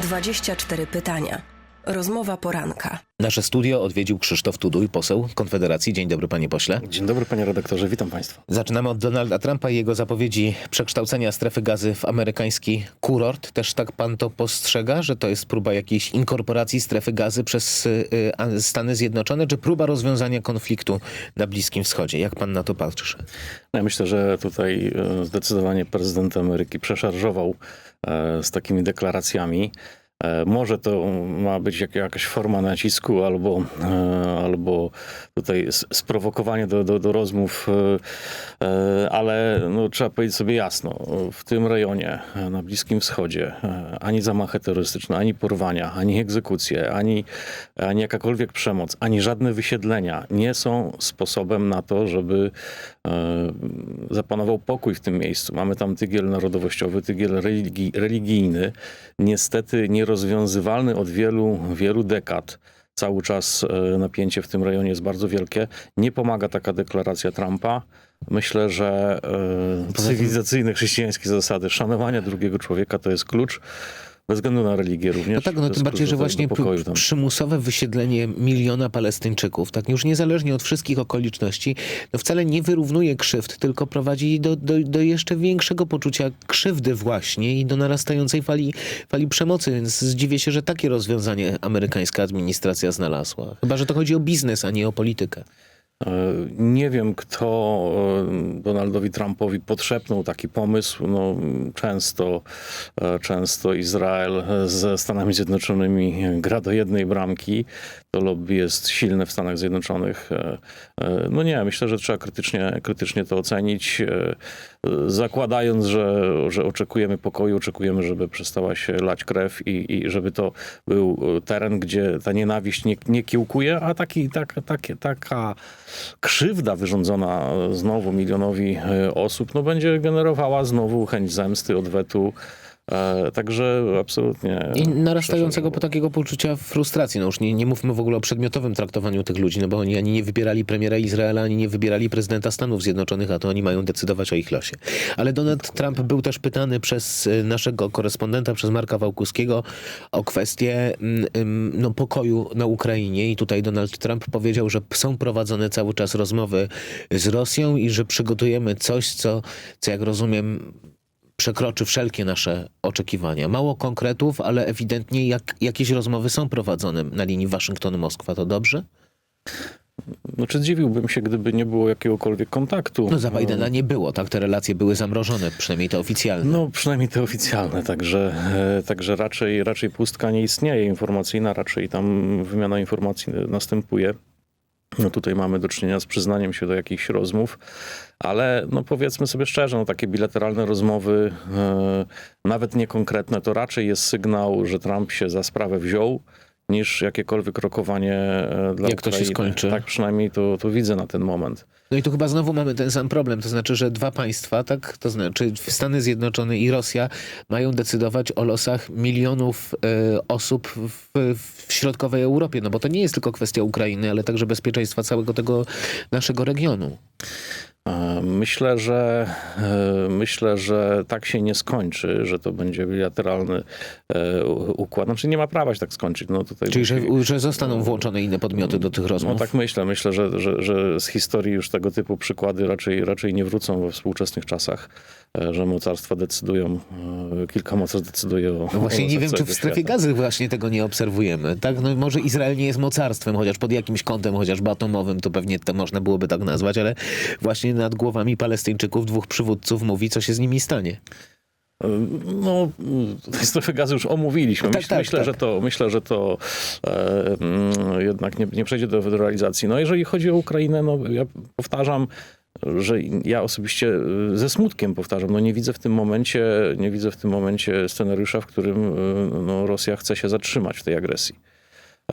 24 pytania. Rozmowa poranka. Nasze studio odwiedził Krzysztof Tuduj, poseł Konfederacji. Dzień dobry, panie pośle. Dzień dobry, panie redaktorze, witam państwa. Zaczynamy od Donalda Trumpa i jego zapowiedzi przekształcenia strefy gazy w amerykański kurort. Też tak pan to postrzega, że to jest próba jakiejś inkorporacji strefy gazy przez y, y, Stany Zjednoczone, czy próba rozwiązania konfliktu na Bliskim Wschodzie? Jak pan na to patrzy? Ja myślę, że tutaj e, zdecydowanie prezydent Ameryki przeszarżował e, z takimi deklaracjami. E, Może to ma być jak, jakaś forma nacisku albo, e, albo tutaj sprowokowanie do, do, do rozmów, e, ale no, trzeba powiedzieć sobie jasno, w tym rejonie na Bliskim Wschodzie ani zamachy terrorystyczne, ani porwania, ani egzekucje, ani, ani jakakolwiek przemoc, ani żadne wysiedlenia nie są sposobem na to, żeby zapanował pokój w tym miejscu. Mamy tam tygiel narodowościowy, tygiel religi, religijny, niestety nierozwiązywalny od wielu, wielu dekad. Cały czas e, napięcie w tym rejonie jest bardzo wielkie. Nie pomaga taka deklaracja Trumpa. Myślę, że e, cywilizacyjne chrześcijańskie zasady szanowania drugiego człowieka to jest klucz. Bez względu na religię również. No tak, no tym bardziej, że właśnie pokoju przymusowe wysiedlenie miliona Palestyńczyków, tak już niezależnie od wszystkich okoliczności, no wcale nie wyrównuje krzywd, tylko prowadzi do, do, do jeszcze większego poczucia krzywdy właśnie i do narastającej fali, fali przemocy, więc zdziwię się, że takie rozwiązanie amerykańska administracja znalazła. Chyba, że to chodzi o biznes, a nie o politykę. E, Nie wiem, kto e, Donaldowi Trumpowi podszepnął taki pomysł. No, często, e, często Izrael ze Stanami Zjednoczonymi gra do jednej bramki. To lobby jest silne w Stanach Zjednoczonych. No nie, myślę, że trzeba krytycznie, krytycznie to ocenić. E, Zakładając, że, że oczekujemy pokoju, oczekujemy, żeby przestała się lać krew i, i żeby to był teren, gdzie ta nienawiść nie, nie kiełkuje, a taki, tak, taka krzywda wyrządzona znowu milionowi e, osób, no będzie generowała znowu chęć zemsty, odwetu. E, Także absolutnie. I narastającego po takiego poczucia frustracji. No już nie, nie mówmy w ogóle o przedmiotowym traktowaniu tych ludzi, no bo oni ani nie wybierali premiera Izraela, ani nie wybierali prezydenta Stanów Zjednoczonych, a to oni mają decydować o ich losie. Ale Donald Trump był też pytany przez y, naszego korespondenta, przez Marka Wałkuskiego o kwestię mm, no, pokoju na Ukrainie i tutaj Donald Trump powiedział, że są prowadzone cały czas rozmowy z Rosją i że przygotujemy coś, co, co jak rozumiem przekroczy wszelkie nasze oczekiwania. Mało konkretów, ale ewidentnie jak, jakieś rozmowy są prowadzone na linii Waszyngton-Moskwa. To dobrze? No, czy zdziwiłbym się, gdyby nie było jakiegokolwiek kontaktu? No za Bidena nie było, tak? Te relacje były zamrożone, przynajmniej te oficjalne. No, przynajmniej te oficjalne, także, e, także raczej, raczej pustka nie istnieje informacyjna, raczej tam wymiana informacji następuje. No tutaj mamy do czynienia z przyznaniem się do jakichś rozmów, ale no powiedzmy sobie szczerze, no takie bilateralne rozmowy, e, nawet niekonkretne, to raczej jest sygnał, że Trump się za sprawę wziął, niż jakiekolwiek rokowanie e, dla Jak to się Ukrainy. skończy? Tak przynajmniej to, to widzę na ten moment. No i tu chyba znowu mamy ten sam problem, to znaczy, że dwa państwa, tak, to znaczy Stany Zjednoczone i Rosja mają decydować o losach milionów e, osób w, w środkowej Europie, no bo to nie jest tylko kwestia Ukrainy, ale także bezpieczeństwa całego tego naszego regionu. E, Myślę, że e, myślę, że tak się nie skończy, że to będzie bilateralny e, układ. Znaczy nie ma prawa się tak skończyć. No tutaj Czyli, że, musi- że zostaną włączone inne podmioty do tych no rozmów. tak myślę. Myślę, że, że, że z historii już tego typu przykłady raczej, raczej nie wrócą we współczesnych czasach, że mocarstwa decydują, kilka mocarstw decyduje o No właśnie o nie wiem, czy w strefie świata. gazy właśnie tego nie obserwujemy. Tak? No może Izrael nie jest mocarstwem, chociaż pod jakimś kątem, chociażby atomowym, to pewnie to można byłoby tak nazwać, ale właśnie nad głowami Palestyńczyków dwóch przywódców mówi, co się z nimi stanie. No, strefę gazy już omówiliśmy. Tak, Myśl, tak, myślę, tak. że to, myślę, że to e, mm, jednak nie, nie przejdzie do, do realizacji. No, jeżeli chodzi o Ukrainę, no, ja powtarzam, że ja osobiście e, ze smutkiem powtarzam, no nie widzę w tym momencie, nie widzę w tym momencie scenariusza, w którym e, no, Rosja chce się zatrzymać w tej agresji.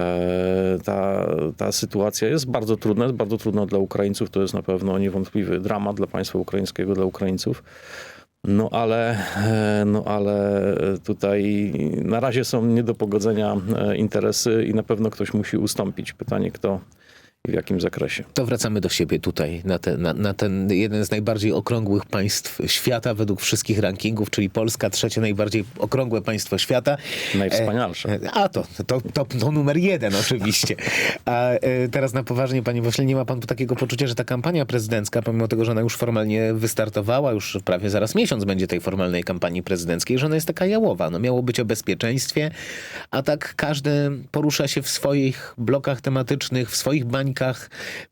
E, Ta, ta sytuacja jest bardzo trudna, jest bardzo trudna dla Ukraińców. To jest na pewno niewątpliwy dramat dla państwa ukraińskiego, dla Ukraińców. No ale, e, no ale tutaj na razie są nie do pogodzenia e, interesy i na pewno ktoś musi ustąpić. Pytanie kto w jakim zakresie. To wracamy do siebie tutaj, na, te, na, na ten jeden z najbardziej okrągłych państw świata według wszystkich rankingów, czyli Polska, trzecie najbardziej okrągłe państwo świata. Najwspanialsze. E, A to, to, to, to numer jeden oczywiście. A e, teraz na poważnie, panie pośle, nie ma pan takiego poczucia, że ta kampania prezydencka, pomimo tego, że ona już formalnie wystartowała, już prawie zaraz miesiąc będzie tej formalnej kampanii prezydenckiej, że ona jest taka jałowa. No miało być o bezpieczeństwie, a tak każdy porusza się w swoich blokach tematycznych, w swoich bańkach.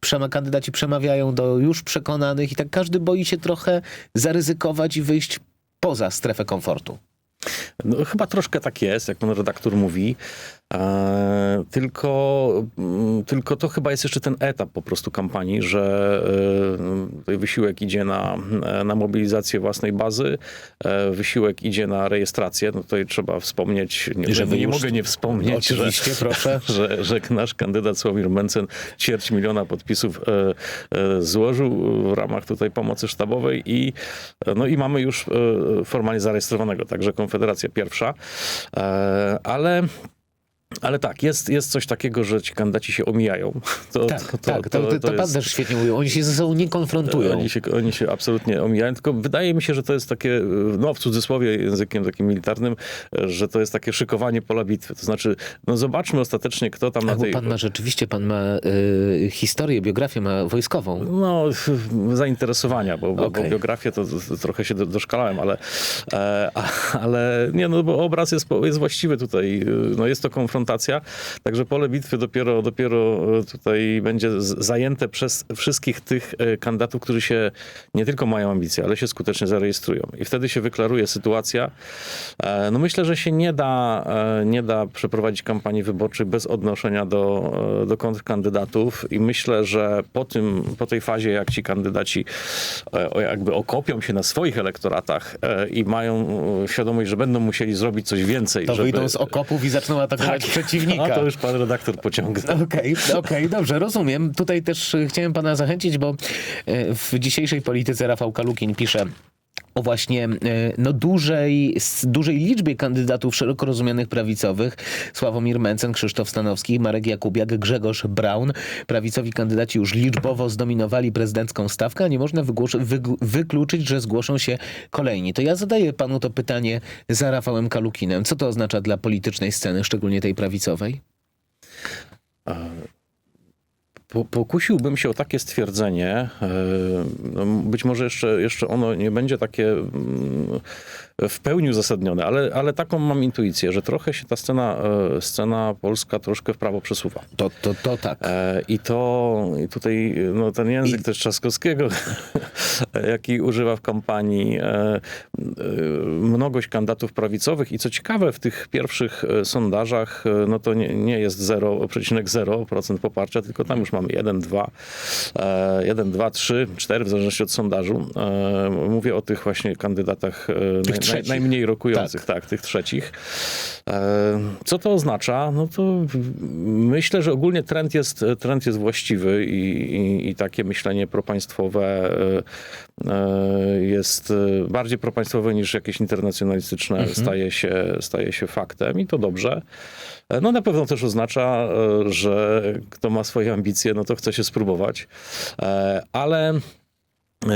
Przema kandydaci przemawiają do już przekonanych i tak każdy boi się trochę zaryzykować i wyjść poza strefę komfortu. No, chyba troszkę tak jest, jak pan redaktor mówi. E, tylko, mm, tylko to chyba jest jeszcze ten etap po prostu kampanii, że e, wysiłek idzie na, na mobilizację własnej bazy, e, wysiłek idzie na rejestrację. No tutaj trzeba wspomnieć, nie, Że nie mogę nie wspomnieć, że, Oczywiście, proszę. że, że nasz kandydat Sławomir Mencen ćwierć miliona podpisów złożył w ramach tutaj pomocy sztabowej i, no i mamy już formalnie zarejestrowanego, także Konfederacja pierwsza, ale ale tak, jest, jest coś takiego, że ci kandydaci się omijają. To, Tak, tak, to, to, to, pan jest- też świetnie mówił. Oni się ze sobą nie konfrontują. oni się, oni się absolutnie omijają, tylko wydaje mi się, że to jest takie, no w cudzysłowie językiem takim militarnym, że to jest takie szykowanie pola bitwy. To znaczy, no zobaczmy ostatecznie, kto tam na A bo tej... pan ma rzeczywiście, pan ma y, historię, biografię ma wojskową. No, zainteresowania, bo, bo, Okej. bo biografię to, to trochę się do, doszkalałem, ale, e, ale nie, no bo obraz jest, jest właściwy tutaj. y, No jest to konfrontacja, także pole bitwy dopiero, dopiero e, tutaj będzie zajęte przez wszystkich tych e, kandydatów, którzy się nie tylko mają ambicje, ale się skutecznie zarejestrują. I wtedy się wyklaruje sytuacja. E, No myślę, że się nie da, nie da przeprowadzić kampanii wyborczej bez odnoszenia do, do kontrkandydatów i myślę, że po tym, po tej fazie, jak ci kandydaci jakby okopią się na swoich elektoratach i mają świadomość, że będą musieli zrobić coś więcej, To żeby... wyjdą z okopów i zaczną atakować przeciwnika. A to już pan redaktor pociągnął. Okej, okej, dobrze, rozumiem. Tutaj też y, chciałem pana zachęcić, bo y, w dzisiejszej polityce Rafał Kalukin pisze o właśnie y, no, dużej, dużej liczbie kandydatów szeroko rozumianych prawicowych. Sławomir Mencen, Krzysztof Stanowski, Marek Jakubiak, Grzegorz Braun. Prawicowi kandydaci już liczbowo zdominowali prezydencką stawkę, a nie można wykluczyć, że zgłoszą się kolejni. To ja zadaję panu to pytanie za Rafałem Kalukinem. Co to oznacza dla politycznej sceny, szczególnie tej prawicowej? Pokusiłbym się o takie stwierdzenie. e, no, Być może jeszcze, jeszcze ono nie będzie takie mm, w pełni uzasadnione, ale, ale taką mam intuicję, że trochę się ta scena, e, scena polska troszkę w prawo przesuwa. To, to, to tak. E, I to i tutaj no, ten język I- też Trzaskowskiego, jaki używa w kampanii, e, mnogość kandydatów prawicowych i co ciekawe w tych pierwszych sondażach, no to nie, nie jest 0,0% poparcia, tylko tam już mamy 1, 2, e, 1, 2, 3, 4 w zależności od sondażu. Mówię o tych właśnie kandydatach naj, trzecich. najmniej rokujących, tak. tych trzecich. E, Co to oznacza? No to myślę, że ogólnie trend jest, trend jest właściwy i, i, i takie myślenie propaństwowe e, e, jest bardziej propaństwowe niż jakieś internacjonalistyczne staje, się, staje się faktem i to dobrze. No na pewno też oznacza, że kto ma swoje ambicje, no to chce się spróbować. Ale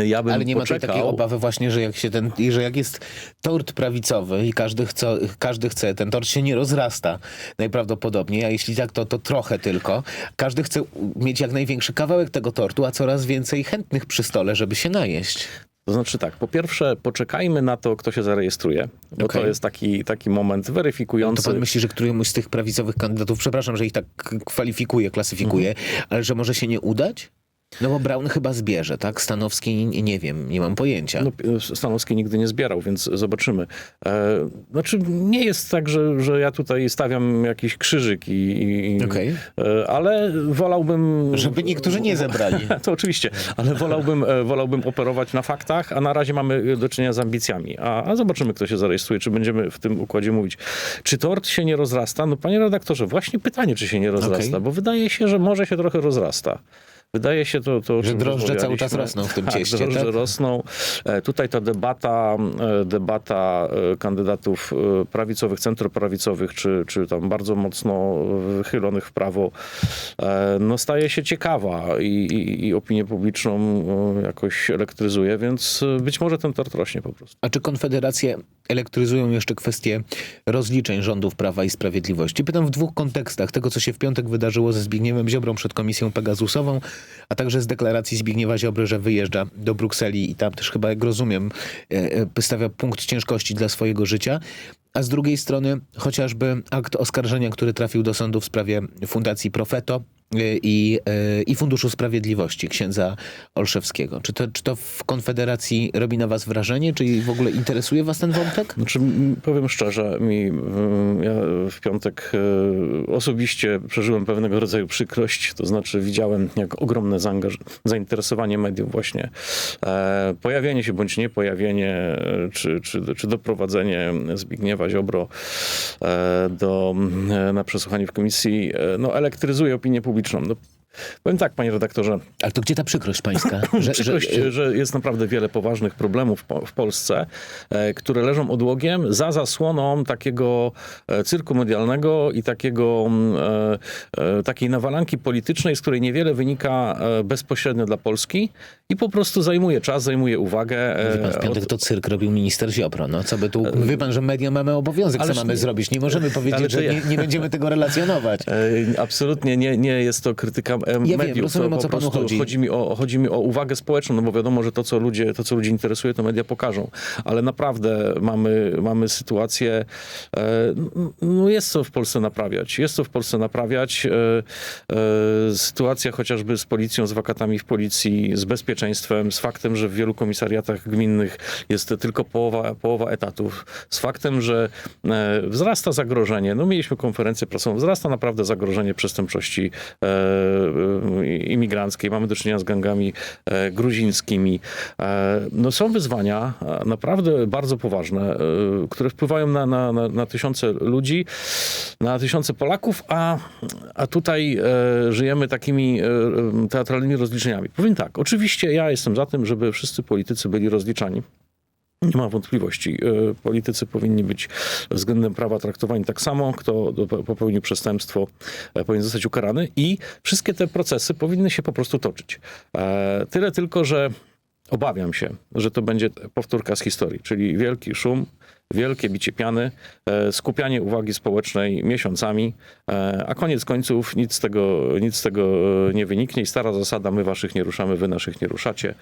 ja bym Ale nie ma tutaj poczekał. takiej obawy właśnie, że jak się ten, że jak jest tort prawicowy i każdy chce, każdy chce, ten tort się nie rozrasta najprawdopodobniej, a jeśli tak, to, to trochę tylko. Każdy chce mieć jak największy kawałek tego tortu, a coraz więcej chętnych przy stole, żeby się najeść. To znaczy tak, po pierwsze poczekajmy na to, kto się zarejestruje, bo Okej. to jest taki, taki moment To weryfikujący. pan myśli, że któremuś z tych prawicowych kandydatów, przepraszam, że ich tak kwalifikuje, klasyfikuje, ale że może się nie udać? No bo Braun chyba zbierze, tak? Stanowski nie, wiem, nie mam pojęcia. No, Stanowski nigdy nie zbierał, więc zobaczymy. E, znaczy, nie jest tak, że, że ja tutaj stawiam jakiś krzyżyk, i, i, Okej. e, ale wolałbym... Żeby niektórzy nie zebrali. To oczywiście, ale wolałbym, e, wolałbym operować na faktach, a na razie mamy do czynienia z ambicjami. A, a zobaczymy, kto się zarejestruje, czy będziemy w tym układzie mówić. Czy tort się nie rozrasta? No panie redaktorze, właśnie pytanie, czy się nie rozrasta, Okej. bo wydaje się, że może się trochę rozrasta. Wydaje się to, to Że drożdże cały czas rosną w tym tak, cieście, drożdże tak? rosną. E, Tutaj ta debata, e, debata e, kandydatów prawicowych, centroprawicowych, czy, czy tam bardzo mocno wychylonych w prawo, no staje się ciekawa i, i, i opinię publiczną jakoś elektryzuje, więc być może ten tort rośnie po prostu. A czy Konfederację elektryzują jeszcze kwestie rozliczeń rządów Prawa i Sprawiedliwości? Pytam w dwóch kontekstach. Tego, co się w piątek wydarzyło ze Zbigniewem Ziobrą przed Komisją Pegazusową, a także z deklaracji Zbigniewa Ziobry, że wyjeżdża do Brukseli i tam też chyba, jak rozumiem, e, e, stawia punkt ciężkości dla swojego życia. A z drugiej strony chociażby akt oskarżenia, który trafił do sądu w sprawie Fundacji Profeto i, e, i Funduszu Sprawiedliwości księdza Olszewskiego. Czy to, czy to w Konfederacji robi na was wrażenie? Czy w ogóle interesuje was ten wątek? Znaczy, powiem szczerze, mi, ja w piątek e, osobiście przeżyłem pewnego rodzaju przykrość, to znaczy widziałem jak ogromne zainteresowanie mediów właśnie, e, pojawienie się bądź niepojawienie, e, czy, czy, czy doprowadzenie Zbigniewa Ziobro e, do, na przesłuchanie w komisji, no elektryzuje opinię publiczną. No, powiem tak, panie redaktorze, Ale to gdzie ta przykrość pańska? Że, Przykrość, że, że, jest naprawdę wiele poważnych problemów w Polsce, e, które leżą odłogiem za zasłoną takiego e, cyrku medialnego i takiego, mm, e, takiej nawalanki politycznej, z której niewiele wynika bezpośrednio dla Polski i po prostu zajmuje czas, zajmuje uwagę. Wie pan, w piątek od- to cyrk robił minister Ziobro. No, co by tu... Wie pan, że media mamy obowiązek, co Ależ mamy nie- zrobić. Nie możemy powiedzieć, że nie, nie będziemy tego relacjonować. Absolutnie nie, nie jest to krytyka wiem, mediów. rozumiem, to o co panu chodzi. Chodzi mi, o, chodzi mi o uwagę społeczną, no bo wiadomo, że to, co, ludzie, to, co ludzi interesuje, to media pokażą. Ale naprawdę mamy, mamy sytuację, e, no jest co w Polsce naprawiać. Jest co w Polsce naprawiać. E, e, sytuacja chociażby z policją, z wakatami w policji, z bezpieczeństwem, z faktem, że w wielu komisariatach gminnych jest tylko połowa, połowa etatów, z faktem, że wzrasta zagrożenie. No mieliśmy konferencję prasową, wzrasta naprawdę zagrożenie przestępczości imigranckiej. Mamy do czynienia z gangami e, gruzińskimi. E, no są wyzwania e, naprawdę bardzo poważne, które wpływają na, na, na, na tysiące ludzi, na tysiące Polaków, a, a tutaj żyjemy takimi teatralnymi rozliczeniami. Powiem tak, oczywiście ja jestem za tym, żeby wszyscy politycy byli rozliczani. Nie ma wątpliwości. E, Politycy powinni być względem prawa traktowani tak samo. Kto popełnił przestępstwo, e, powinien zostać ukarany i wszystkie te procesy powinny się po prostu toczyć. E, Tyle tylko, że obawiam się, że to będzie powtórka z historii, czyli wielki szum, wielkie bicie piany, e, skupianie uwagi społecznej miesiącami, e, a koniec końców nic z tego, nic z tego e, nie wyniknie i stara zasada, my waszych nie ruszamy, wy naszych nie ruszacie,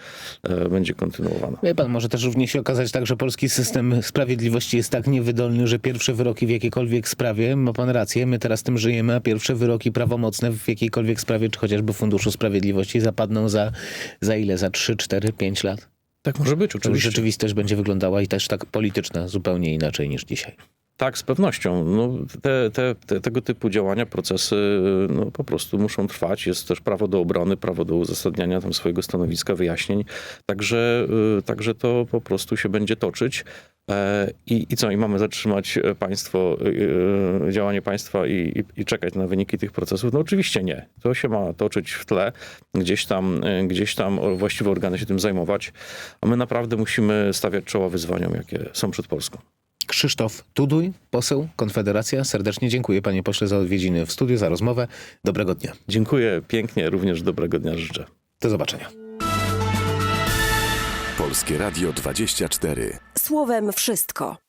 będzie kontynuowana. Wie pan, może też równie się okazać tak, że polski system sprawiedliwości jest tak niewydolny, że pierwsze wyroki w jakiejkolwiek sprawie, ma pan rację, my teraz tym żyjemy, a pierwsze wyroki prawomocne w jakiejkolwiek sprawie, czy chociażby Funduszu Sprawiedliwości zapadną za, za ile? Za 3, 4, 5 lat? Tak może być, oczywiście. rzeczywistość będzie wyglądała i też tak polityczna zupełnie inaczej niż dzisiaj. Tak, z pewnością. No, te, te, te, tego typu działania, procesy no, po prostu muszą trwać. Jest też prawo do obrony, prawo do uzasadniania tam swojego stanowiska, wyjaśnień. Także, y, także to po prostu się będzie toczyć. E, I, I co? I mamy zatrzymać państwo, y, y, działanie państwa i, i, i czekać na wyniki tych procesów? No oczywiście nie. To się ma toczyć w tle. Gdzieś tam, gdzieś tam właściwe organy się tym zajmować. A my naprawdę musimy stawiać czoła wyzwaniom, jakie są przed Polską. Krzysztof Tuduj, poseł Konfederacja. Serdecznie dziękuję panie pośle za odwiedziny w studiu, za rozmowę. Dobrego dnia. Dziękuję pięknie, również dobrego dnia życzę. Do zobaczenia. Polskie Radio 24. Słowem wszystko.